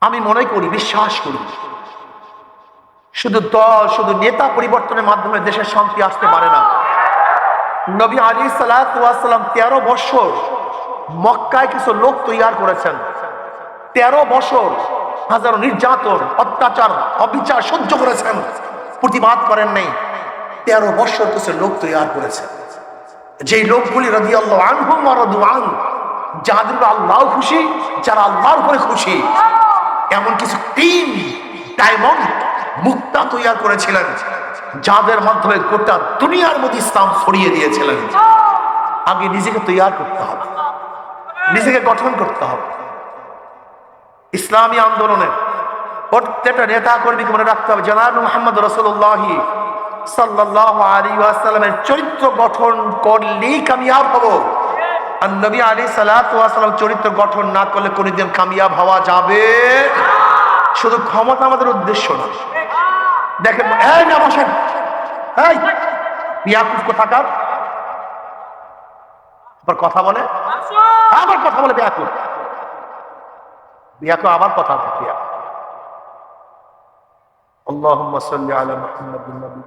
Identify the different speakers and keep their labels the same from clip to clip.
Speaker 1: আমি মনে করি, বিশ্বাস করি। শুধু দল, শুধু নেতা পরিবর্তনের মাধ্যমে দেশের শান্তি আসতে পারে না। নবী আলী সালাম তেরো বছর মক্কায় কিছু লোক তৈয়ার করেছেন। তেরো বছর হাজারো নির্যাতন, অত্যাচার, অবিচার সহ্য করেছেন। প্রতিবাদ করেন নাই। তেরো বছর কিছু লোক তৈয়ার করেছেন। যেই লোকগুলি রাজি আল্লাহ আনহুম রদু আন, যাদের আল্লাহ খুশি, যারা আল্লাহর উপরে খুশি। এমন কিছু টিম ডায়মন্ড মুক্তা তৈয়ার করেছিলেন, যাদের মাধ্যমে গোটা দুনিয়ার মধ্যে ইসলাম ছড়িয়ে দিয়েছিলেন। আগে নিজেকে তৈয়ার করতে হবে, নিজেকে গঠন করতে হবে। ইসলামী আন্দোলনে প্রত্যেকটা নেতা কর্মীকে মনে রাখতে হবে, জনাব মোহাম্মদ রসুল্লাহি সাল্লাহ আলী ওয়াসাল্লামের চরিত্র গঠন করলেই কামিয়াব হব। আর নবী আলী সাল্লাম চরিত্র গঠন না করলে কোনোদিন কামিয়াব হওয়া যাবে শুধু ক্ষমতা আমাদের উদ্দেশ্য না দেখেন এই না বসেন এই বিয়াকুফ কোথাকার আবার কথা বলে আবার কথা বলে বিয়াকুফ বিয়াকুফ আবার কথা বলে বিয়াকুফ اللهم صل على محمد النبي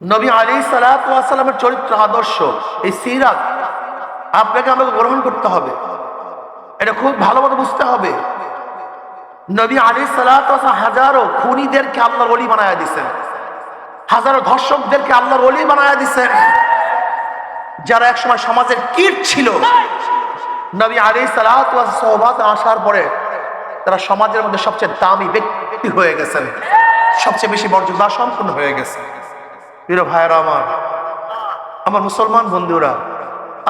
Speaker 1: নবী আলী সালামের চরিত্র আদর্শ, এই সিরাত আপনাকে আমাকে গ্রহণ করতে হবে। এটা খুব ভালোভাবে বুঝতে হবে। নবী আলী সালাত হাজারো খুনিদেরকে আল্লাহর অলি বানায় দিছেন হাজারো ধর্ষকদেরকে আল্লাহর অলি বানায় দিছেন যারা একসময় সমাজের কীট ছিল। নবী আলী সালাত আসার পরে তারা সমাজের মধ্যে সবচেয়ে দামি ব্যক্তি হয়ে গেছেন। সবচেয়ে বেশি মর্যাদা সম্পূর্ণ হয়ে গেছে প্রিয় ভাইয়েরা আমার আমার মুসলমান বন্ধুরা,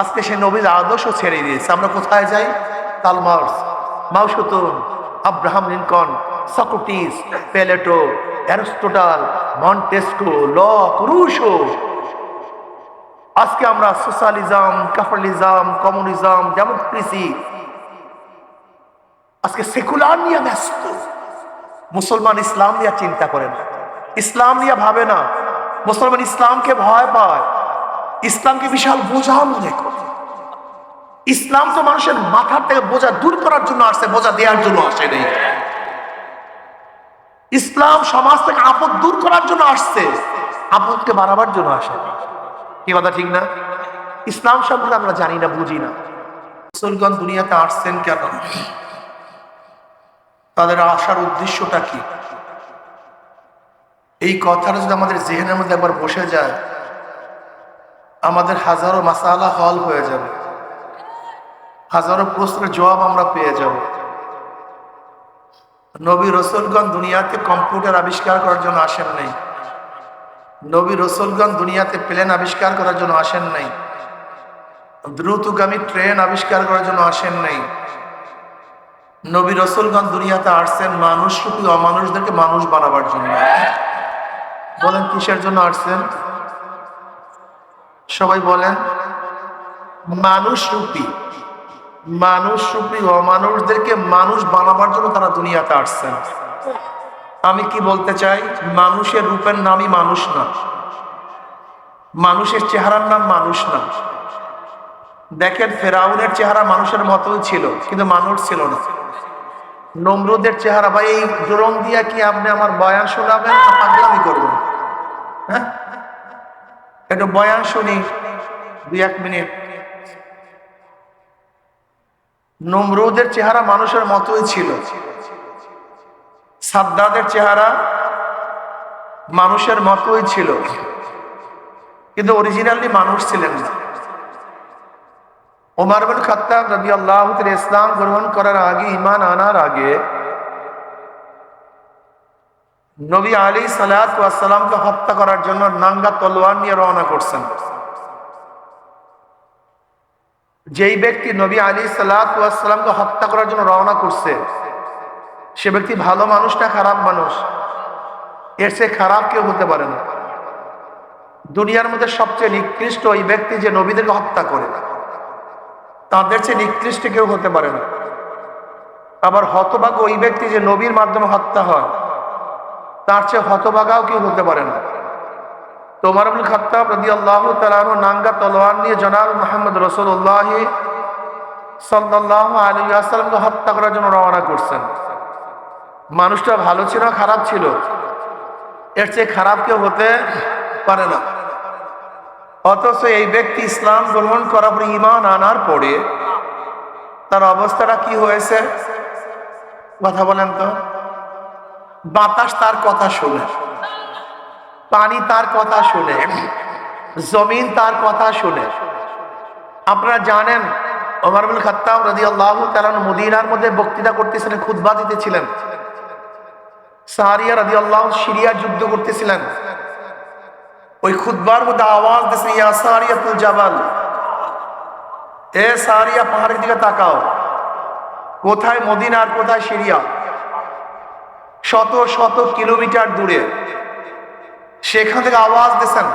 Speaker 1: আজকে সে নবীর আদর্শ ছেড়ে দিয়েছে। আমরা কোথায় যাই? তালমার্স, Mao Tse Tung, Abraham Lincoln, Socrates, Plato, Aristotle, Montesquieu, Locke, Rousseau. আজকে আমরা সোশ্যালিজম, ক্যাপিটালিজম, কমিউনিজম, ডেমোক্রেসি, আজকে সেকুলার নিয়ে ব্যস্ত। মুসলমান ইসলাম নিয়ে চিন্তা করে না। ইসলাম নিয়ে ভাবে না। মুসলমান ইসলামকে ভয় পায়। ইসলামকে বিশাল বোঝা মনে করে। ইসলাম তো মানুষের মাথার থেকে বোঝা দূর করার জন্য আসছে, বোঝা দেওয়ার জন্য আসে নেই। ইসলাম সমাজ থেকে আপদ দূর করার জন্য আসছে। আপদকে বাড়াবার জন্য আসে। কি কথা, ঠিক না? ইসলাম সম্পর্কে আমরা জানি না, বুঝি না। মুসলমান দুনিয়াতে আসছেন কেন? তাদের আসার উদ্দেশ্যটা কি? এই কথাটা যদি আমাদের জেহেনের মধ্যে একবার বসে যায়, আমাদের হাজারো মাসালা হল হয়ে যাবে। হাজারো প্রশ্নের জবাব আমরা পেয়ে যাব। নবী রসুলগঞ্জ দুনিয়াতে কম্পিউটার আবিষ্কার করার জন্য আসেন নাই। নবী রসুলগঞ্জ দুনিয়াতে প্লেন আবিষ্কার করার জন্য আসেন নাই। দ্রুতগামী ট্রেন আবিষ্কার করার জন্য আসেন নাই। নবী রসুলগঞ্জ দুনিয়াতে আসছেন মানুষ রূপী অমানুষদেরকে মানুষ বানাবার জন্য। বলেন কিসের জন্য আসছেন? সবাই বলেন, মানুষ রূপী। মানুষ রূপী অমানুষদেরকে মানুষ বানাবার জন্য তারা দুনিয়াতে আসছেন। আমি কি বলতে চাই? মানুষের রূপের নামই মানুষ না। মানুষের চেহারার নাম মানুষ না। দেখেন, ফেরাউনের চেহারা মানুষের মতোই ছিল, কিন্তু মানুষ ছিল না। নমরুদের চেহারা, ভাই, এই দিয়া কি আপনি আমার বয়ান শোনাবেন পাগলামি করবেন? হ্যাঁ? একটু বয়ান শুনি, দুই এক মিনিট। নমরুদের চেহারা মানুষের মতোই ছিল। সাদ্দাদের চেহারা মানুষের মতোই ছিল। কিন্তু অরিজিনালি মানুষ ছিলেন না। ওমর বিন খাত্তাব রবি আল্লাহ ইসলাম গ্রহণ করার আগে ইমান আনার আগে নবী আলী সালাতামকে হত্যা করার জন্য নাঙ্গা তলোয়ার নিয়ে রওনা করছেন। যেই ব্যক্তি নবী আলী সালাতামকে হত্যা করার জন্য রওনা করছে, সে ব্যক্তি ভালো মানুষ না খারাপ মানুষ? এর সে খারাপ কেউ হতে পারে না। দুনিয়ার মধ্যে সবচেয়ে নিকৃষ্ট ওই ব্যক্তি যে নবীদেরকে হত্যা করে, তাদের চেয়ে নিকৃষ্ট কেউ হতে পারে না। আবার হতভাগ্য ওই ব্যক্তি যে নবীর মাধ্যমে হত্যা হয় তার চেয়ে হতভাগাও কেউ হতে পারে না। তোমার আবুল খাত্তাব রদি আল্লাহ তালানো নাঙ্গা তলোয়ার নিয়ে জনাব মোহাম্মদ রসুল্লাহ সাল্লাহ আলী আসসালামকে হত্যা করার জন্য রওনা করছেন। মানুষটা ভালো ছিল, খারাপ ছিল। এর চেয়ে খারাপ কেউ হতে পারে না। অথচ এই ব্যক্তি ইসলাম গ্রহণ করার পরে ইমান আনার পরে তার অবস্থাটা কি হয়েছে? কথা বলেন তো। বাতাস তার কথা শুনে, পানি তার কথা শুনে, জমিন তার কথা শুনে। আপনারা জানেন, ওমর বিন খাত্তাব রাদিয়াল্লাহু তাআলা মদিনার মধ্যে বক্তৃতা করতেছিলেন, খুতবা দিতেছিলেন। সাহারিয়া রাদিয়াল্লাহু সিরিয়া যুদ্ধ করতেছিলেন। ওই খুতবার মধ্যে আওয়াজ দিয়েছে ইয়া সারিয়াতুল জাবাল, এ সারিয়া পাহাড়ের দিকে তাকাও। কোথায় মদিনা আর কোথায় সিরিয়া? শত শত কিলোমিটার দূরে। সেখান থেকে আওয়াজ দিয়েছেন।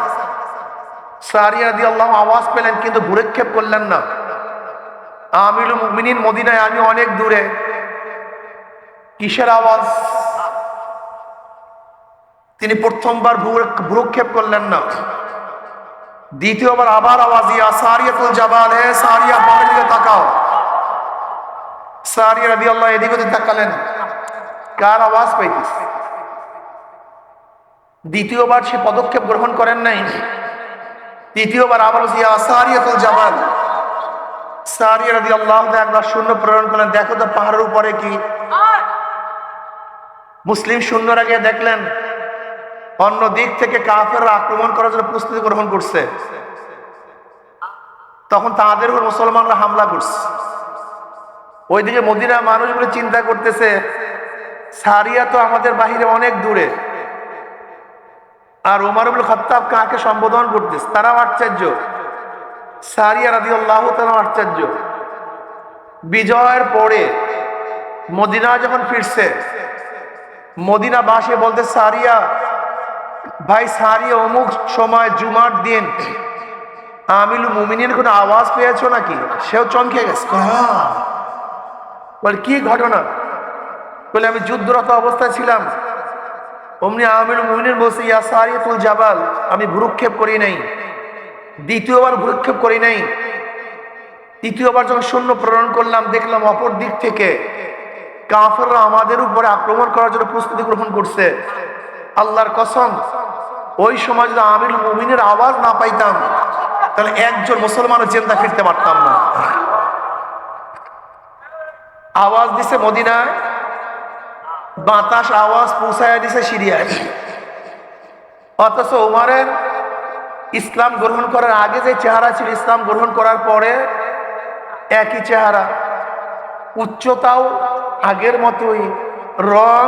Speaker 1: সারিয়া দিয়ে আল্লাহ আওয়াজ পেলেন, কিন্তু ভুরেক্ষেপ করলেন না। আমিল মুমিনিন মদিনায়, আমি অনেক দূরে। কিসের আওয়াজ? তিনি প্রথমবার ভ্রুক্ষেপ করলেন না। দ্বিতীয়বার আবার আওয়াজ ইয়া সারিয়াতুল জাবাল, হে সারিয়া পাহাড়ের দিকে তাকাও। সারিয়া রাদি আল্লাহ এদিকে তাকালেন। কার আওয়াজ পাইতিস দ্বিতীয়বার সে পদক্ষেপ গ্রহণ করেন নাই। তৃতীয়বার আবার সারিয়াতুল জাবাল সারিয়া রাদি আল্লাহ একবার শূন্য প্রেরণ করলেন। দেখো তো পাহাড়ের উপরে কি? মুসলিম শূন্যরা গিয়ে দেখলেন, অন্য দিক থেকে কাফেররা আক্রমণ করার জন্য প্রস্তুতি গ্রহণ করছে। তখন তাদের উপর মুসলমানরা হামলা করছে। ওইদিকে মদিনা মানুষগুলো চিন্তা করতেছে সারিয়া তো আমাদের বাহিরে অনেক দূরে। আর উমারুল খত্তাব কাকে সম্বোধন করতেছে? তারাও আশ্চর্য। সারিয়া রাদি আল্লাহ তারাও আশ্চর্য। বিজয়ের পরে মদিনা যখন ফিরছে মদিনা বাসে বলতে সারিয়া ভাই সারিয়া অমুক সময় জুমার দিন আমিল মুমিনের কোনো আওয়াজ পেয়েছ নাকি? সেও চমকে গেছে। বলে কি ঘটনা? বলে, আমি যুদ্ধরত অবস্থায় ছিলাম। অমনি আমির মুমিনের বলছে, ইয়া সারিয়াতুল জাবাল, আমি ভ্রুক্ষেপ করি নাই। দ্বিতীয়বার ভ্রুক্ষেপ করি নাই। তৃতীয়বার যখন সৈন্য প্রেরণ করলাম, দেখলাম অপর দিক থেকে কাফেররা আমাদের উপরে আক্রমণ করার জন্য প্রস্তুতি গ্রহণ করছে। আল্লাহর কসম, ওই সময় যদি আমির মুমিনের আওয়াজ না পাইতাম, তাহলে একজন মুসলমানও চিন্তা ফিরতে পারতাম না। আওয়াজ দিছে মদিনায়। বাতাস আওয়াজ পৌঁছায় দিছে সিরিয়ায়। অথচ উমারের ইসলাম গ্রহণ করার আগে যে চেহারা ছিল, ইসলাম গ্রহণ করার পরে একই চেহারা। উচ্চতাও আগের মতোই, রং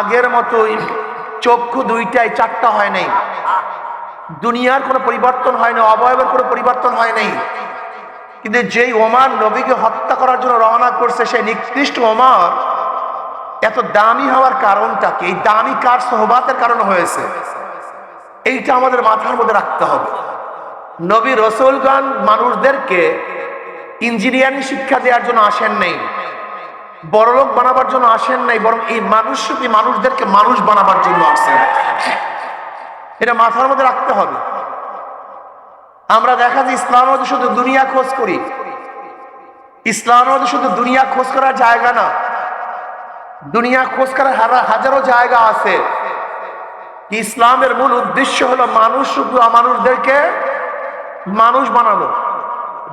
Speaker 1: আগের মতোই, চক্ষু দুইটাই, চারটা হয় নাই। দুনিয়ার কোনো পরিবর্তন হয় না অবয়বের কোনো পরিবর্তন হয় নাই। কিন্তু যেই ওমার নবীকে হত্যা করার জন্য রওনা করছে, সেই নিকৃষ্ট ওমার এত দামি হওয়ার কারণটা কি? এই দামি কার সহবাতের কারণে হয়েছে? এইটা আমাদের মাথার মধ্যে রাখতে হবে। নবী রসুলগান মানুষদেরকে ইঞ্জিনিয়ারিং শিক্ষা দেওয়ার জন্য আসেন নেই। বড়লোক বানাবার জন্য আসেন নাই, বরং এই মানুষ মানুষদেরকে মানুষ বানাবার জন্য আসেন এটা মাথার মধ্যে রাখতে হবে। আমরা দেখা যায় ইসলামের মধ্যে শুধু দুনিয়া খোঁজ করি। ইসলামের মধ্যে শুধু দুনিয়া খোঁজ করার জায়গা না। দুনিয়া খোঁজ করার হাজারো জায়গা আছে। ইসলামের মূল উদ্দেশ্য হলো মানুষ শুধু মানুষদেরকে মানুষ বানানো।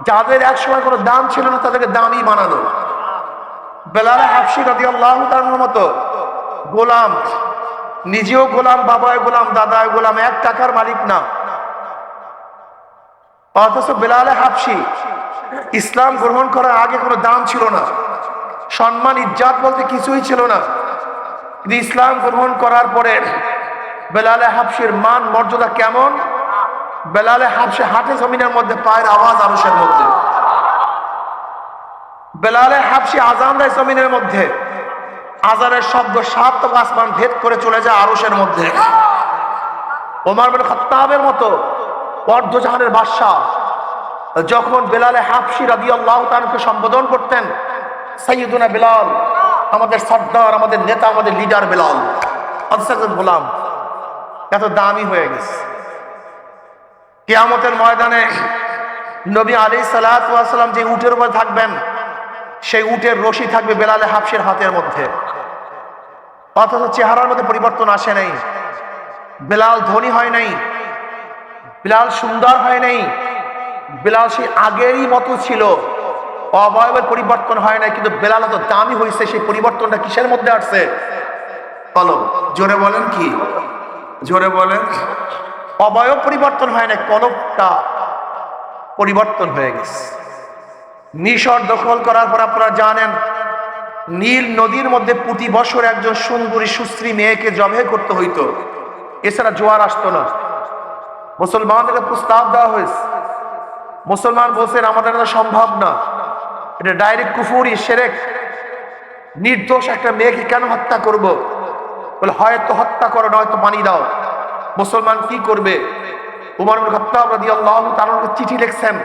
Speaker 1: যাদের একসময় কোনো দাম ছিল না, তাদেরকে দামি বানানো। বেলালা হাফসি রাজি আল্লাহ মতো গোলাম, নিজেও গোলাম বাবায় গোলাম দাদায় গোলাম, এক টাকার মালিক না। অথচ বেলালে হাফসি ইসলাম গ্রহণ করার আগে কোনো দাম ছিল না। সম্মান, ইজ্জাত বলতে কিছুই ছিল না। কিন্তু ইসলাম গ্রহণ করার পরে বেলালে হাফসির মান, মর্যাদা কেমন? বেলালে হাফসে হাটে জমিনের মধ্যে পায়ের আওয়াজ আরসের মধ্যে। বেলালে হাফসি আজান দেয় জমিনের মধ্যে। আজানের শব্দ সাত আসমান ভেদ করে চলে যায় আরসের মধ্যে। ওমার বিন খত্তাবের মতো অর্ধজাহানের বাদশাহ যখন বেলালে হাফসি রাদি আল্লাহ তানকে সম্বোধন করতেন সৈয়দুনা বেলাল, আমাদের সর্দার, আমাদের নেতা, আমাদের লিডার বেলাল। গোলাম, এত দামি হয়ে গেছে। কেয়ামতের ময়দানে নবী আলী সালাম যে উটের উপর থাকবেন, সেই উটের রশি থাকবে বেলালে হাফসের হাতের মধ্যে। অথচ চেহারার মধ্যে পরিবর্তন আসে নাই। বেলাল ধনী হয় নাই। বিলাল সুন্দর হয় নাই। বিলাল সেই আগেরই মতো ছিল। অবয়বের পরিবর্তন হয় নাই, কিন্তু বেলাল তো দামি হয়েছে সেই পরিবর্তনটা কিসের মধ্যে আসছে? বলো, জোরে বলেন কি? জোরে বলেন। অবয়ব পরিবর্তন হয় না কলবটা পরিবর্তন হয়ে গেছে। মিশর দখল করার পর আপনারা জানেন, নীল নদীর মধ্যে প্রতি বছর একজন সুন্দরী সুশ্রী মেয়েকে জবে করতে হইতো। এছাড়া জোয়ার আসতো না। মুসলমানদেরকে প্রস্তাব দেওয়া হয়েছে। মুসলমান বলছেন, আমাদের সম্ভব না। এটা ডাইরেক্ট কুফুরি, সেরেক। নির্দোষ একটা মেয়েকে কেন হত্যা করব? বলে, হয়তো হত্যা করো, নয়তো পানি দাও। মুসলমান কি করবে? উমর খাত্তাব রাদিয়াল্লাহু তাআলা চিঠি লিখছেন,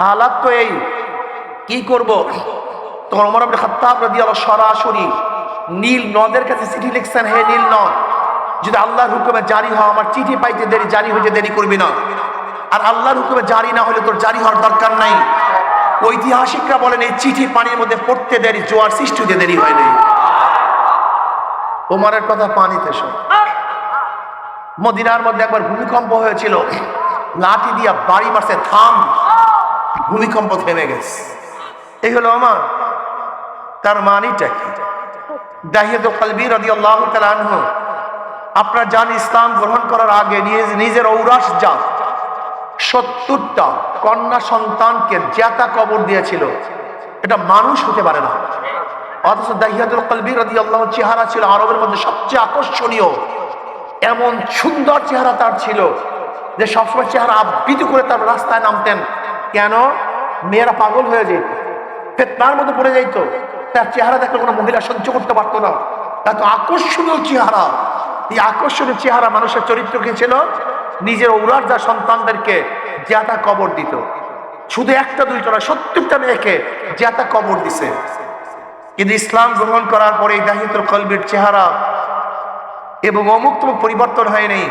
Speaker 1: হালাত তো এই, কি করব? তখন উমর ইবনে খাত্তাব রাদিয়াল্লাহু সরাসরি নীল নদের কাছে চিঠি লিখছেন, হে নীল নদ, যদি আল্লাহর হুকুমে জারি হয় আমার চিঠি পাইতে দেরি, জারি হইতে দেরি করবি না। আর আল্লাহর হুকুমে জারি না হলে তোর জারি হওয়ার দরকার নাই। ঐতিহাসিকরা বলেন, এই চিঠি পানির মধ্যে পড়তে দেরি, জোয়ার সৃষ্টি হতে দেরি হয় নাই। ওমরের কথা পানিতে শোন। মদিনার মধ্যে একবার ভূমিকম্প হয়েছিল, লাঠি দিয়া বাড়ি মারছে, থাম। ভূমিকম্প থেমে গেছে। এই হলো আমার তার মানিটা কি? আপনারা জান ইসলাম গ্রহণ করার আগে নিজের ঔরাস জাত সত্তরটা কন্যা সন্তানকে জ্যাতা কবর দিয়েছিল। এটা মানুষ হতে পারে না। অথচ দাহিয়াতুল কলবি রাদিয়াল্লাহু চেহারা ছিল আরবের মধ্যে সবচেয়ে আকর্ষণীয়। এমন সুন্দর চেহারা তার ছিল যে সবসময় চেহারা আবৃত করে তার রাস্তায় নামতেন। কেন? মেয়েরা পাগল হয়ে যেত। ফেতনার মধ্যে পড়ে যাইত তার চেহারা দেখলে কোনো মহিলা সহ্য করতে পারতো না। এত আকর্ষণীয় চেহারা। এই আকর্ষণীয় চেহারা মানুষের চরিত্র কি ছিল নিজের ঔরার যা সন্তানদেরকে জ্যাতা কবর দিত। শুধু একটা দুইটা না সত্তরটা মেয়েকে জ্যাতা কবর দিছে। কিন্তু ইসলাম গ্রহণ করার পরে এই কলবির চেহারা এবং অমুক তমুক পরিবর্তন হয়নি।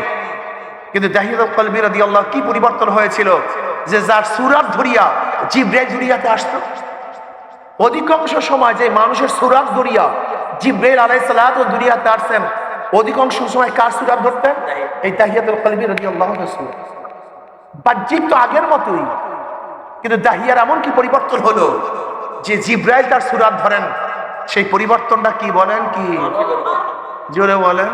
Speaker 1: কিন্তু জাহিদ কলবির রাদি আল্লাহ কি পরিবর্তন হয়েছিল? যে যার সুরাত ধরিয়া, জিব্রাইল দুনিয়াতে আসতো। অধিকাংশ সময় যে মানুষের সুরাত ধরিয়া জিব্রাইল আলাই সালাত ও দুনিয়াতে আসছেন অধিকাংশ সময় কার সুরাত ধরতেন? এই তাহিয়াতুল কলবি রাদি আল্লাহ বাহ্যিক তো আগের মতোই কিন্তু দাহিয়ার এমন কি পরিবর্তন হলো যে জিব্রাইল তার সুরাত ধরেন? সেই পরিবর্তনটা কি বলেন কি? জোরে বলেন।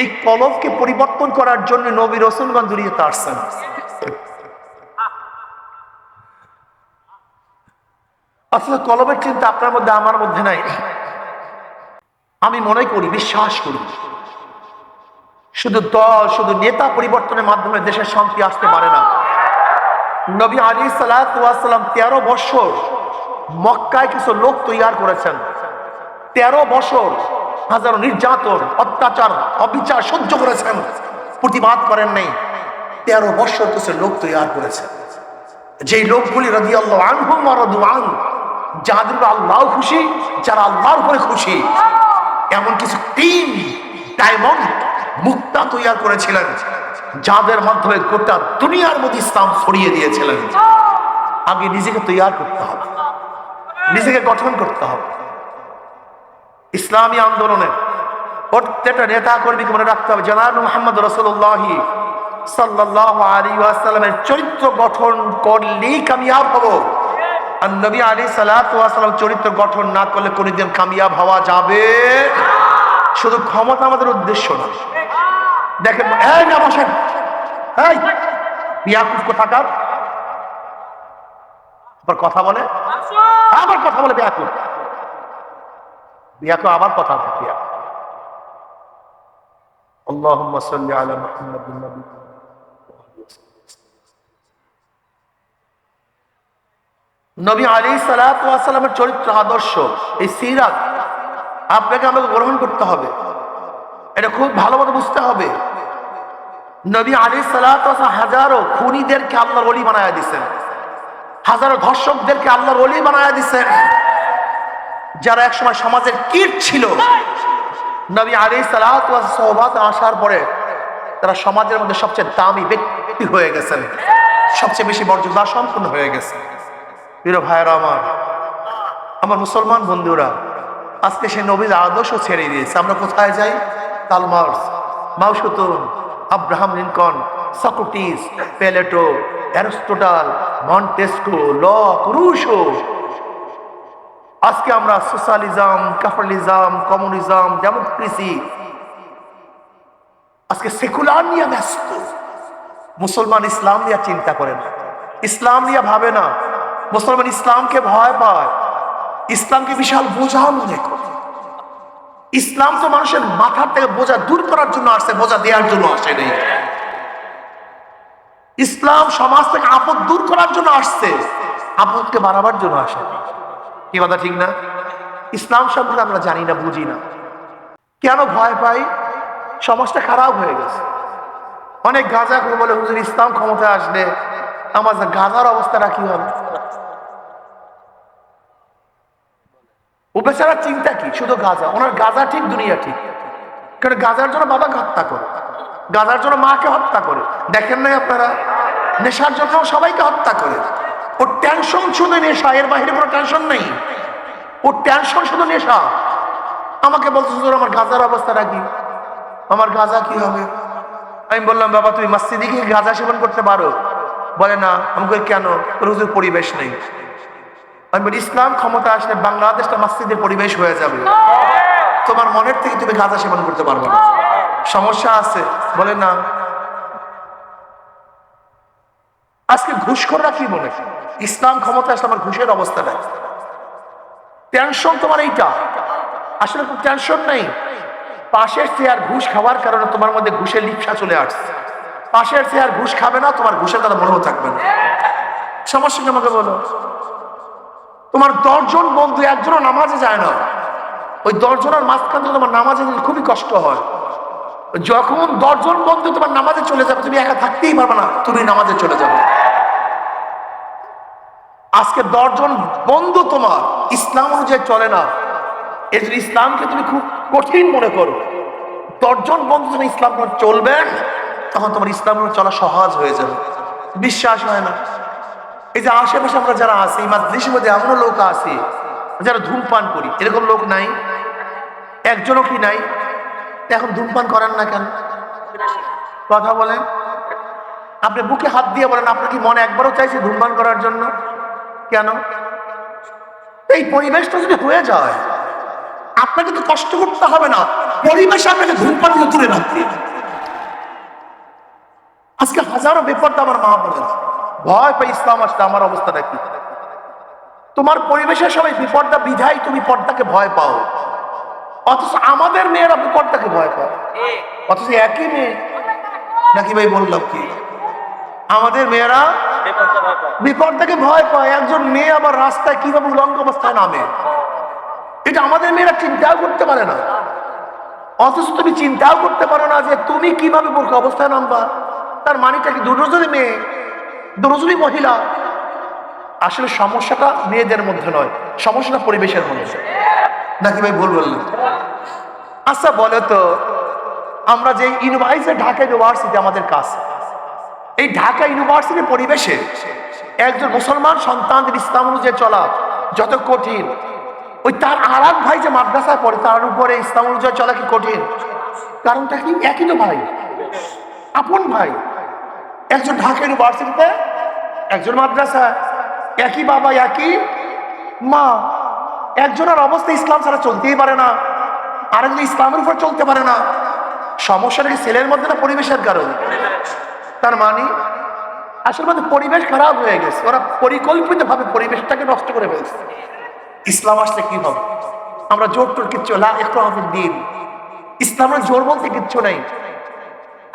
Speaker 1: এই কলবকে পরিবর্তন করার জন্য নবী রসুলগঞ্জ দুনিয়াতে আসছেন আসলে কলবের চিন্তা আপনার মধ্যে আমার মধ্যে নাই। আমি মনে করি, বিশ্বাস করি। শুধু দল, শুধু নেতা পরিবর্তনের মাধ্যমে দেশের শান্তি আসতে পারে না। নবী আলী সালাম তেরো বছর মক্কায় কিছু লোক তৈয়ার করেছেন। তেরো বছর হাজারো নির্যাতন, অত্যাচার, অবিচার সহ্য করেছেন। প্রতিবাদ করেন নাই। তেরো বছর কিছু লোক তৈয়ার করেছেন। যেই লোকগুলি রাজি আল্লাহ আনহুম আন, যাদের আল্লাহ খুশি, যারা আল্লাহর উপরে খুশি। এমন কিছু টিম ডায়মন্ড মুক্তা তৈয়ার করেছিলেন, যাদের মাধ্যমে গোটা দুনিয়ার মধ্যে ইসলাম ছড়িয়ে দিয়েছিলেন। আগে নিজেকে তৈয়ার করতে হবে, নিজেকে গঠন করতে হবে। ইসলামী আন্দোলনে প্রত্যেকটা নেতা কর্মীকে মনে রাখতে হবে জানান মোহাম্মদ রসুল্লাহি সাল্লাহ আলী ওয়াসাল্লামের চরিত্র গঠন করলেই কামিয়াব হব। আর নবী আলী সালাম চরিত্র গঠন না করলে কোনোদিন কামিয়াব হওয়া যাবে শুধু ক্ষমতা আমাদের উদ্দেশ্য না দেখেন এই না বসেন এই ইয়াকুব কোথাকার আবার কথা বলে আবার কথা বলে বিয়াকুব বিয়াকুব আবার কথা বলে বিয়াকুব اللهم صل على محمد النبي নবী আলী সালামের চরিত্র আদর্শ, এই সিরাত আপনাকে আমাকে গ্রহণ করতে হবে। এটা খুব ভালো মতো বুঝতে হবে। নবী আলী সালাত হাজারো খুনিদেরকে আল্লাহর অলি বানায় দিচ্ছেন হাজারো ধর্ষকদেরকে আল্লাহর অলি বানায় দিচ্ছেন যারা একসময় সমাজের কীট ছিল। নবী আলী সালাত আসার পরে তারা সমাজের মধ্যে সবচেয়ে দামি ব্যক্তি হয়ে গেছেন। সবচেয়ে বেশি মর্যাদা সম্পূর্ণ হয়ে গেছে প্রিয় ভাইয়েরা আমার আমার মুসলমান বন্ধুরা, আজকে সে নবীর আদর্শ ছেড়ে দিয়েছে। আমরা কোথায় যাই? Karl Marx Mao Tse Tung, Abraham Lincoln, Socrates Plato Aristotle, Montesquieu Locke Rousseau আজকে আমরা সোশ্যালিজম, ক্যাপিটালিজম, কমিউনিজম, ডেমোক্রেসি, আজকে সেকুলার নিয়ে ব্যস্ত। মুসলমান ইসলাম নিয়ে চিন্তা করে না। ইসলাম নিয়ে ভাবে না। মুসলমান ইসলামকে ভয় পায়। ইসলামকে বিশাল বোঝা মনে করে। ইসলাম তো মানুষের মাথার থেকে বোঝা দূর করার জন্য আসছে বোঝা দেওয়ার জন্য আসে নেই। ইসলাম সমাজ থেকে আপদ দূর করার জন্য আসছে। আপদকে বাড়াবার জন্য আসে। কি কথা, ঠিক না? ইসলাম সম্পর্কে আমরা জানি না, বুঝি না। কেন ভয় পাই? সমাজটা খারাপ হয়ে গেছে। অনেক গাঁজা বলে, হুজুর, ইসলাম ক্ষমতায় আসলে আমার গাঁজার অবস্থাটা কি হবে? ও বেচারা চিন্তা কি? শুধু গাঁজা। ওনার গাঁজা ঠিক, দুনিয়া ঠিক। কারণ গাঁজার জন্য বাবাকে হত্যা করে। গাঁজার জন্য মাকে হত্যা করে। দেখেন নাই আপনারা? নেশার জন্য সবাইকে হত্যা করে। ওর টেনশন শুধু নেশা, এর বাইরে কোনো টেনশন নেই। ওর টেনশন শুধু নেশা। আমাকে বলছে শুধু আমার গাঁজার অবস্থাটা কি? আমার গাঁজা কি হবে? আমি বললাম, বাবা, তুমি মসজিদে গিয়ে গাঁজা সেবন করতে পারো? বলে, না। আমাকে কেন? রুজুর পরিবেশ নেই। আমি বলি ইসলাম ক্ষমতা আসলে বাংলাদেশটা মসজিদের পরিবেশ হয়ে যাবে। তোমার মনের থেকে তুমি গাঁজা সেবন করতে পারবে না। সমস্যা আছে বলে না। আজকে ঘুষখোররা কি বলে? ইসলাম ক্ষমতা আসলে আমার ঘুষের অবস্থা নাই। টেনশন তোমার এইটা। আসলে কোনো টেনশন নেই। পাশের চেয়ার ঘুষ খাওয়ার কারণে তোমার মধ্যে ঘুষের লিপসা চলে আসছে। পাশের চেয়ার ঘুষ খাবে না তোমার ঘুষের কথা মনেও থাকবে না। সমস্যা কি আমাকে বলো? তোমার দশজন বন্ধু একজনও নামাজে যায় না। ওই দশজনের মাঝখান থেকে তোমার নামাজে খুবই কষ্ট হয়। যখন দশজন বন্ধু তোমার নামাজে চলে যাবে, তুমি একা থাকতেই পারবে না, তুমি নামাজে চলে যাবে। আজকে দশজন বন্ধু তোমার, ইসলাম অনুযায়ী চলে না। এই জন্য ইসলামকে তুমি খুব কঠিন মনে করো, দশজন বন্ধু যখন ইসলাম চলবে, তখন তোমার ইসলাম চলা সহজ হয়ে যাবে। বিশ্বাস হয় না। এই যে আশেপাশে আমরা যারা আছি মাজলিসের মধ্যে এমনও লোক আছে, যারা ধূমপান করি। এরকম লোক নাই, একজনও কি নাই? এখন ধূমপান করেন না কেন? কথা বলেন। আপনি বুকে হাত দিয়ে বলেন, আপনার কি মনে একবারও চাইছে ধূমপান করার জন্য? কেন? এই পরিবেশটা যদি হয়ে যায়, আপনাকে তো কষ্ট করতে হবে না। পরিবেশ আপনাকে ধূমপান দূরে রাখতে আজকে হাজারো বেপরটা আমার মা বলেন ভয় পাই ইসলাম আসলে আমার অবস্থাটা কি? তোমার পরিবেশের সবাই বিপদটা বিধাই তুমি পর্দাকে ভয় পাও। অথচ আমাদের মেয়েরা বিপদটাকে ভয় পায়। অথচ একই মেয়ে, নাকি ভাই বললাম কি? আমাদের মেয়েরা বিপদটাকে ভয় পায়। একজন মেয়ে আবার রাস্তায় কীভাবে উলঙ্গ অবস্থায় নামে? এটা আমাদের মেয়েরা চিন্তাও করতে পারে না। অথচ তুমি চিন্তাও করতে পারো না যে তুমি কীভাবে অবস্থায় নামবা? তার মানিটা কি দুজনই মেয়ে? দুজনই মহিলা। আসলে সমস্যাটা মেয়েদের মধ্যে নয়, সমস্যাটা পরিবেশের মধ্যে। নাকি ভাই ভুল বললেন? আচ্ছা বলো তো, আমরা যে ইউনিভার্সিটি, ঢাকা ইউনিভার্সিটি আমাদের কাছে, এই ঢাকা ইউনিভার্সিটির পরিবেশে একজন মুসলমান সন্তানদের ইসলাম অনুযায়ী চলা যত কঠিন, ওই তার আর ভাই যে মাদ্রাসায় পড়ে, তার উপরে ইসলাম অনুযায়ী চলা কি কঠিন? কারণটা কি একই তো ভাই? আপন ভাই? একজন ঢাকা ইউনিভার্সিটিতে একজন মাদ্রাসা একই বাবা, একই মা, একজনের অবস্থা ইসলাম ছাড়া চলতেই পারে না, আরেকজন ইসলামের উপর চলতে পারে না। সমস্যা নাকি ছেলের মধ্যে না পরিবেশের কারণে? তার মানে আসলে মধ্যে পরিবেশ খারাপ হয়ে গেছে। ওরা পরিকল্পিতভাবে পরিবেশটাকে নষ্ট করে ফেলছে। ইসলাম আসলে কি হবে? আমরা জোর টোর কিচ্ছু লা ইকরাহুফিদ দিন ইসলামের জোর বলতে কিচ্ছু নাই।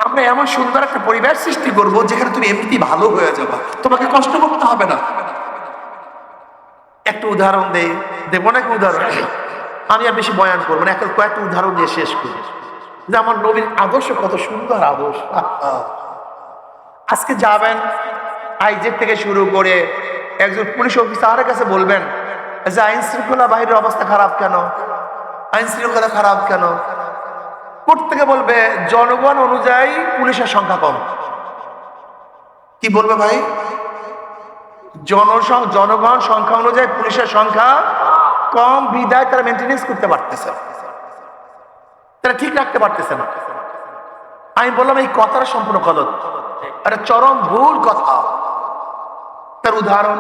Speaker 1: আমরা এমন সুন্দর একটা পরিবেশ সৃষ্টি করব যেখানে তুমি এমনিতেই ভালো হয়ে যাবা। তোমাকে কষ্ট করতে হবে না। একটা উদাহরণ দেই। দেবো নাকি উদাহরণ? আমি আর বেশি বয়ান করব না, একটা কয়েকটা উদাহরণ দিয়ে শেষ করি। যে আমার নবীর আদর্শ কত সুন্দর আদর্শ। আজকে যাবেন আইজের থেকে শুরু করে একজন পুলিশ অফিসারের কাছে বলবেন যে আইন শৃঙ্খলা বাহিনীর অবস্থা খারাপ কেন? আইন শৃঙ্খলা খারাপ কেন? প্রত্যেকে বলবে, জনগণ অনুযায়ী পুলিশের সংখ্যা কম। কি বলবে ভাই? জনসং, জনগণ সংখ্যা অনুযায়ী পুলিশের সংখ্যা কম, বিদায় তারা মেনটেনেন্স করতে পারতেছে। তারা ঠিক রাখতে পারতেছে না। আমি বললাম, এই কথাটা সম্পূর্ণ গলত। একটা চরম ভুল কথা। তার উদাহরণ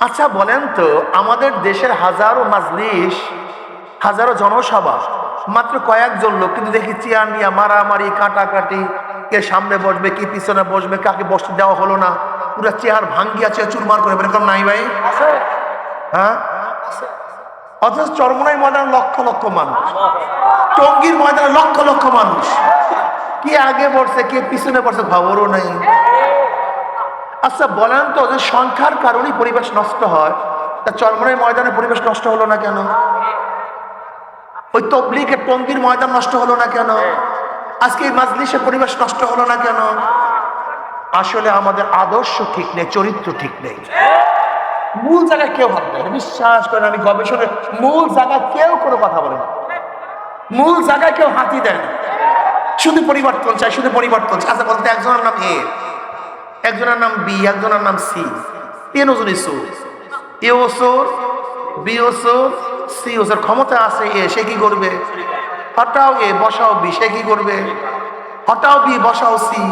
Speaker 1: আচ্ছা বলেন তো, আমাদের দেশের হাজারো মাজলিস, হাজারো জনসভা মাত্র কয়েকজন লোক কিন্তু দেখি চেয়ার নিয়ে মারামারি কাটাকাটি কে সামনে বসবে কি পিছনে বসবে কাকে বসতে দেওয়া হলো না। পুরো চেয়ার ভাঙ্গিয়া চেয়ার চুরমার করে এরকম নাই ভাই? হ্যাঁ? অথচ চরমনাই ময়দান লক্ষ লক্ষ মানুষ। টঙ্গীর ময়দানে লক্ষ লক্ষ মানুষ। কে আগে পড়ছে কে পিছনে পড়ছে খবরও নেই। আচ্ছা বলেন তো যে সংখ্যার কারণেই পরিবেশ নষ্ট হয় তা চরমনাই ময়দানে পরিবেশ নষ্ট হলো না কেন? ওই তবলিগের টঙ্গীর ময়দান নষ্ট হলো না কেন? আজকে এই মাজলিসের পরিবেশ নষ্ট হলো না কেন? আসলে আমাদের আদর্শ ঠিক নেই, চরিত্র ঠিক নেই। মূল জায়গায় কেউ ভাববে বিশ্বাস করেন, আমি গবেষণার মূল জায়গায় কেউ কোনো কথা বলে না। মূল জায়গায় কেউ হাতি দেয় না। শুধু পরিবর্তন চাই, শুধু পরিবর্তন চাই। আচ্ছা বলতে একজনের নাম এ, একজনের নাম বি, একজনের নাম সি। এ ওজনই সো এ ওসোর, বি ওসোর সি ওসোর ক্ষমতা আছে, এ, সে কি করবে? হটাও এ, বসাও বি, সে কি করবে? হটাও বি, বসাও সি।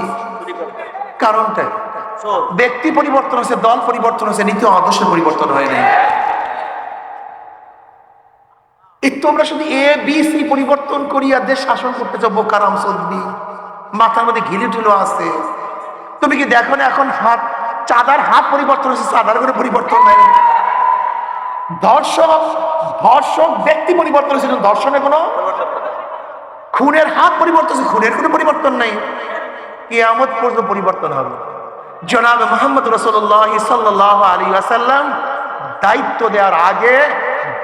Speaker 1: কারণটা ব্যক্তি পরিবর্তন হয়েছে, দল পরিবর্তন হয়েছে, নীতি ও আদর্শের পরিবর্তন হয়নি এই তোমরা শুধু এ, বি, সি পরিবর্তন করিয়া দেশ শাসন করতে চাও বোকারাম সদ্দি মাথার মধ্যে ঘিলি ঢুলো আছে। তুমি কি দেখো না এখন হাত, চাঁদার হাত পরিবর্তন হয়েছে, চাঁদার করে পরিবর্তন নাই? ধর্ষক ধর্ষক ব্যক্তি পরিবর্তন হয়েছে ধর্ষণে কোনো খুনের হাত পরিবর্তন খুনের কোনো পরিবর্তন নাই। কিয়ামত পর্যন্ত পরিবর্তন হবে। জনাব মোহাম্মদ রসুল্লাহ সাল্লাহ আলী আসাল্লাম দায়িত্ব দেওয়ার আগে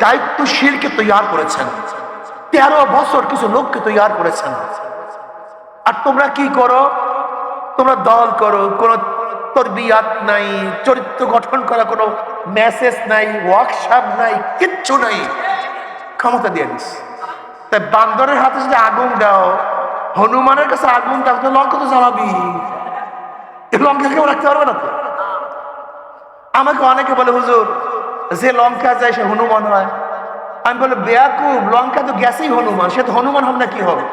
Speaker 1: দায়িত্বশীলকে তৈয়ার করেছেন। তেরো বছর কিছু লোককে তৈয়ার করেছেন। আর তোমরা কি করো? তোমরা দল করো, কোনো তরবিয়াত নাই চরিত্র গঠন করা কোনো মেসেজ নাই ওয়ার্কশপ নাই কিচ্ছু নাই। ক্ষমতা দিয়ে দিস। তাই বান্দরের হাতে যদি আগুন দাও হনুমানের কাছে আগুন দাও তো লঙ্কা তো জ্বালাবি। লঙ্কা কেউ রাখতে পারবে না তো। আমাকে অনেকে বলে হুজুর যে লঙ্কা যায় সে হনুমান হয়। আমি বলে বেয়াকুব লঙ্কা তো গ্যাসেই হনুমান সে তো হনুমান হবে না কি হবে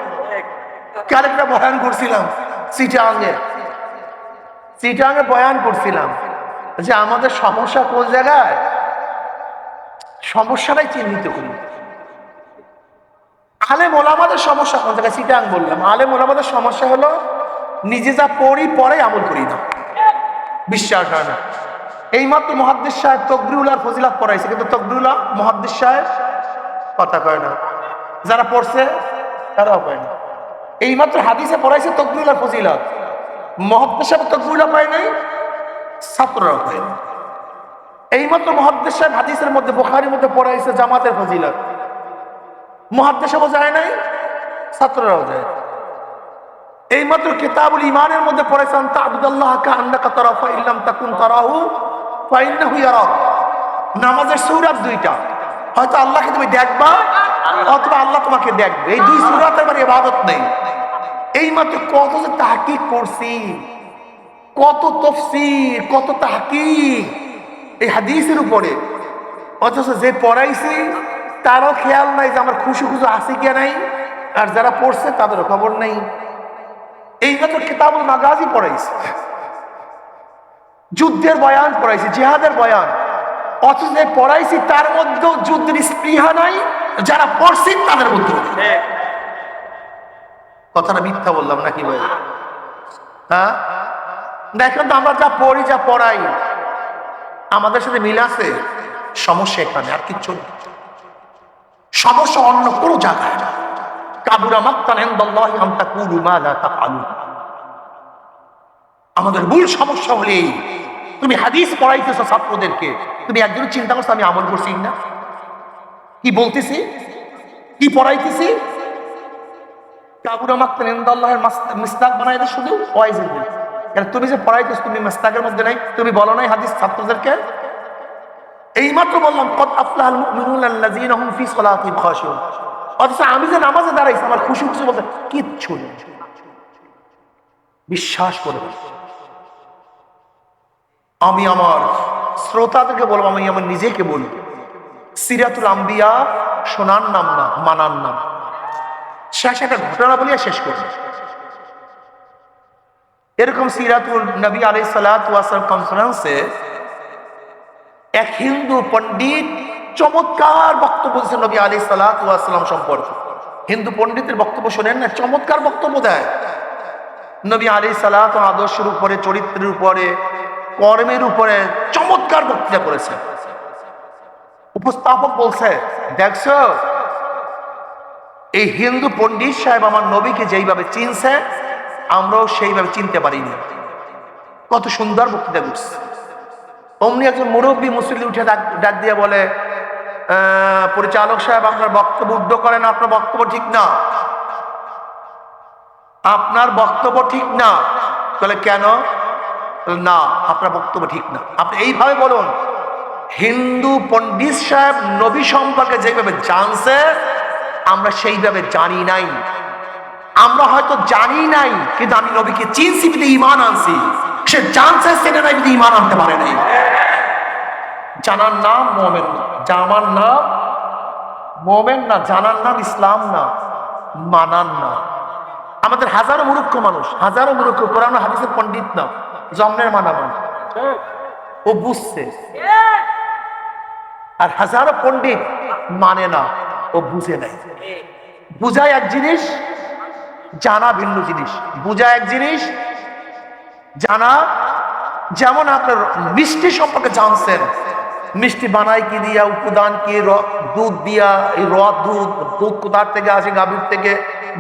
Speaker 1: কার একটা বয়ান করছিলাম সিটাঙ্গে। সিটাঙ্গে বয়ান করছিলাম যে আমাদের সমস্যা কোন জায়গায়? সমস্যাটাই চিহ্নিত করি। আলেম ওলামাদের সমস্যা কোন জায়গায়? সিটাং বললাম। আলেম মোলামাদের সমস্যা হলো নিজে যা পড়ি পরে আমল করি না। বিশ্বাস হয় না। এইমাত্র মহাদ্দেশ সাহেব তকবরিউল্লাহর ফজিলাত পড়াইছে, কিন্তু তকবরিউল্লাহ মহাদ্দেশ সাহেব কথা কয় না। যারা পড়ছে, তারাও কয় না। এইমাত্র হাদিসে পড়াইছে তকবরিউল্লাহর ফজিলাত। মহাদ্দেশ সাহেব তকবরিউল্লাহ পায় নাই, ছাত্ররাও পায় না এইমাত্র মহাদ্দেশ হাদিসের মধ্যে, বোখারির মধ্যে পড়াইছে জামাতের ফজিলত। মহাদ্দেশও যায় নাই, ছাত্ররাও যায় এইমাত্র কিতাবুল ইমানের মধ্যে পড়েছেন তাবুদাল্লাহ কা আন্নাকা তারা ফাইল্লাম তাকুন তারাহু, ফাইন্নাহু ইয়ারাক নামাজের সূরাত দুইটা। হয়তো আল্লাহকে তুমি দেখবা, অথবা আল্লাহ তোমাকে দেখবে। এই দুই সূরাতের মানে ইবাদত নেই। এইমাত্র কত যে তাহকিক করছি কত তফসির, কত তাহকিক। এই হাদিসের উপরে। অথচ যে পড়াইছি, তারও খেয়াল নাই যে আমার খুশি খুশি আছে কি নাই, আর যারা পড়ছে তাদেরও খবর নেই। এই মাত্র কিতাবুল মাগাজি পড়াইছে। যুদ্ধের বয়ান পড়াইছি, জিহাদের বয়ান। অথচ যে পড়াইছি, তার মধ্যেও যুদ্ধের স্পৃহা নাই, যারা পড়ছি তাদের মধ্যেও। কথাটা মিথ্যা বললাম নাকি ভাই? হ্যাঁ? দেখেন তো আমরা যা পড়ি, যা পড়াই, আমাদের সাথে মিল আছে? সমস্যা এখানে, আর কিচ্ছু সমস্যা অন্য কোনো জায়গায় না। কাবুরা আমাদের মূল সমস্যা হলেই তুমি হাদিস পড়াইতেছো ছাত্রদেরকে, তুমি একজন চিন্তা করছ আমি আমল করছি না? কি বলতেছি? কি পড়াইতেছি? মিস্তাক বানাই শুধু তুমি যে পড়াইতেছো, তুমি মিস্তাকের মধ্যে নাই, তুমি বলো নাই হাদিস ছাত্রদেরকে? এইমাত্র বললাম হুম ফি অথচ আমি যে নামাজে দাঁড়াইছি, আমার খুশি খুশি বলতে, কিচ্ছু বিশ্বাস করে আমি আমার শ্রোতাদেরকে বলব, আমি আমার নিজেকে বলি, সিরাতুল আম্বিয়া শোনার নাম না, মানার নাম। শেষ একটা ঘটনা বলিয়া শেষ করব। এরকম সিরাতুল নবী আলাই সালাম কনফারেন্সে এক হিন্দু পণ্ডিত চমৎকার বক্তব্য দিচ্ছেন নবী আলী সালাম সম্পর্কে। হিন্দু পণ্ডিতের বক্তব্য শোনেন না, চমৎকার বক্তব্য দেয়। নবী আলী সালাত আদর্শের উপরে, চরিত্রের উপরে, কর্মের উপরে চমৎকার বক্তৃতা করেছে উপস্থাপক বলছে, দেখছ এই হিন্দু পণ্ডিত সাহেব আমার নবীকে যেইভাবে চিনছে আমরাও সেইভাবে চিনতে পারিনি। কত সুন্দর বক্তৃতা করছে। অমনি একজন মুরব্বী মুসল্লি উঠে ডাক দিয়ে বলে "আহ, পরিচালক সাহেব আপনার বক্তব্য উদ্ধ করেন আপনার বক্তব্য ঠিক না। আপনার বক্তব্য ঠিক না? তাহলে কেন? না আপনার বক্তব্য ঠিক না। আপনি এইভাবে বলুন হিন্দু পণ্ডিত সাহেব নবী সম্পর্কে যেভাবে জানছে আমরা সেইভাবে জানি নাই। আমরা হয়তো জানি নাই কিন্তু আমি নবীকে চিনছি বিধে ইমান আনছি। সে জানছে সেটা নাই বিধে ইমান আনতে পারে নাই। জানার নাম মোমেন না জামার নাম মোমেন না জানার নাম ইসলাম না মানার না। আমাদের হাজারো মূর্খ মানুষ হাজারো মূর্খ কোরআন হাদিসের পণ্ডিত না জন্মের মানা মানুষ। ও বুঝছে। আর হাজারো পণ্ডিত মানে না। ও বুঝে নাই। বুঝায় এক জিনিস, জানা ভিন্ন জিনিস। বুঝা এক জিনিস, জানা যেমন আপনার মিষ্টি সম্পর্কে জানছেন, মিষ্টি বানায় কি দিয়া, উপাদান কি দুধ দিয়া, এই র দুধ দুধ কোথার থেকে আসে, গাভীর থেকে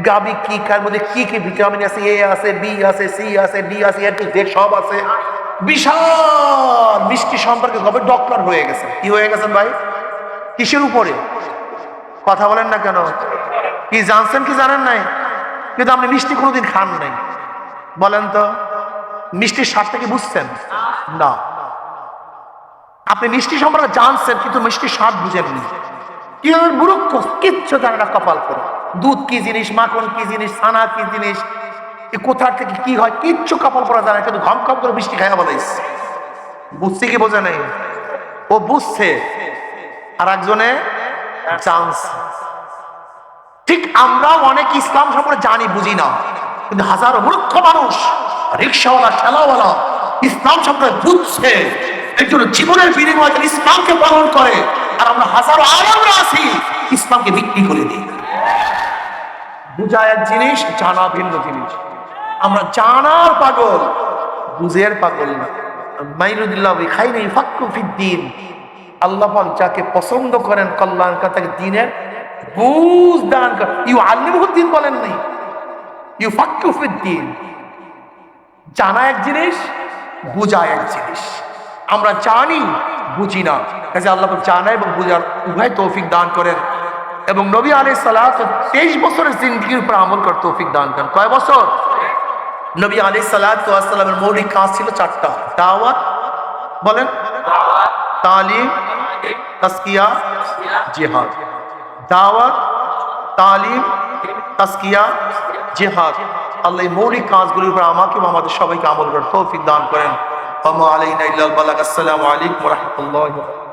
Speaker 1: গাবি কি কার মধ্যে কি কি ভিটামিন আছে, এ আছে, বি আছে, সি আছে, ডি আছে, এ টু জেড সব আছে। বিশাল মিষ্টি সম্পর্কে কবে ডক্টর হয়ে গেছে কি হয়ে গেছেন ভাই? কিসের উপরে? কথা বলেন না কেন? কি জানছেন কি জানেন নাই? কিন্তু আপনি মিষ্টি কোনোদিন খান নাই। বলেন তো, মিষ্টির স্বাদটা কি বুঝছেন? না। আপনি মিষ্টি সম্পর্কে জানছেন, কিন্তু মিষ্টির স্বাদ বুঝেননি। কি হবে কিচ্ছু জানে না কপাল করে। দুধ কি জিনিস, মাখন কি জিনিস, ছানা কি জিনিস কোথার থেকে কি হয়, কিচ্ছু কপাল পরা জানে কিন্তু ঘম ঘম করে মিষ্টি খাইয়া বলাইস বুঝছে কি বোঝে নাই? ও বুঝছে। আর একজনে চান্স। ঠিক আমরাও অনেক ইসলাম সম্পর্কে জানি, বুঝি না। কিন্তু হাজারো মূর্খ মানুষ, রিক্সাওয়ালা, ঠেলাওয়ালা, ইসলাম সম্পর্কে বুঝছে। একজন জীবনের বিনিময়ে ইসলামকে পালন করে। আর আমরা হাজারো আলমরা আছি, ইসলামকে বিক্রি করে দিই। বুঝা এক জিনিস, জানা ভিন্ন জিনিস। আমরা জানার পাগল, বুঝের পাগল না। মাইনুদ্দিল্লাহ খাই নেই ফাক্কু ফিদ্দিন আল্লাহ পাক যাকে পছন্দ করেন কল্যাণ তাকে দিনের বুঝ দান করেন ইউ আল্লিমুদ্দিন বলেন নাই। ইউ ফাক্কু ফিদ্দিন জানা এক জিনিস, বুঝা এক জিনিস। আমরা জানি, বুঝি না। কাজে আল্লাহ জানা এবং বুঝার উভয় তৌফিক দান করেন। এবং নবী আলী সালাহ তেইশ বছরের জিন্দগির উপর আমল কর তৌফিক দান করেন। কয় বছর? নবী আলী সালামের মৌলিক কাজ ছিল চারটা। দাওয়াত, বলেন? তালিম, তাস্কিয়া, জিহাদ। দাওয়াত, তালিম, তাস্কিয়া, জিহাদ। আল্লাহ এই মৌলিক কাজগুলির উপর আমাকে এবং আমাদের সবাইকে আমল করার তৌফিক দান করেন। আলাইনা ইল্লাল বালাগ। আসসালামু আলাইকুম ওয়া রাহমাতুল্লাহি ওয়া বারাকাতুহু।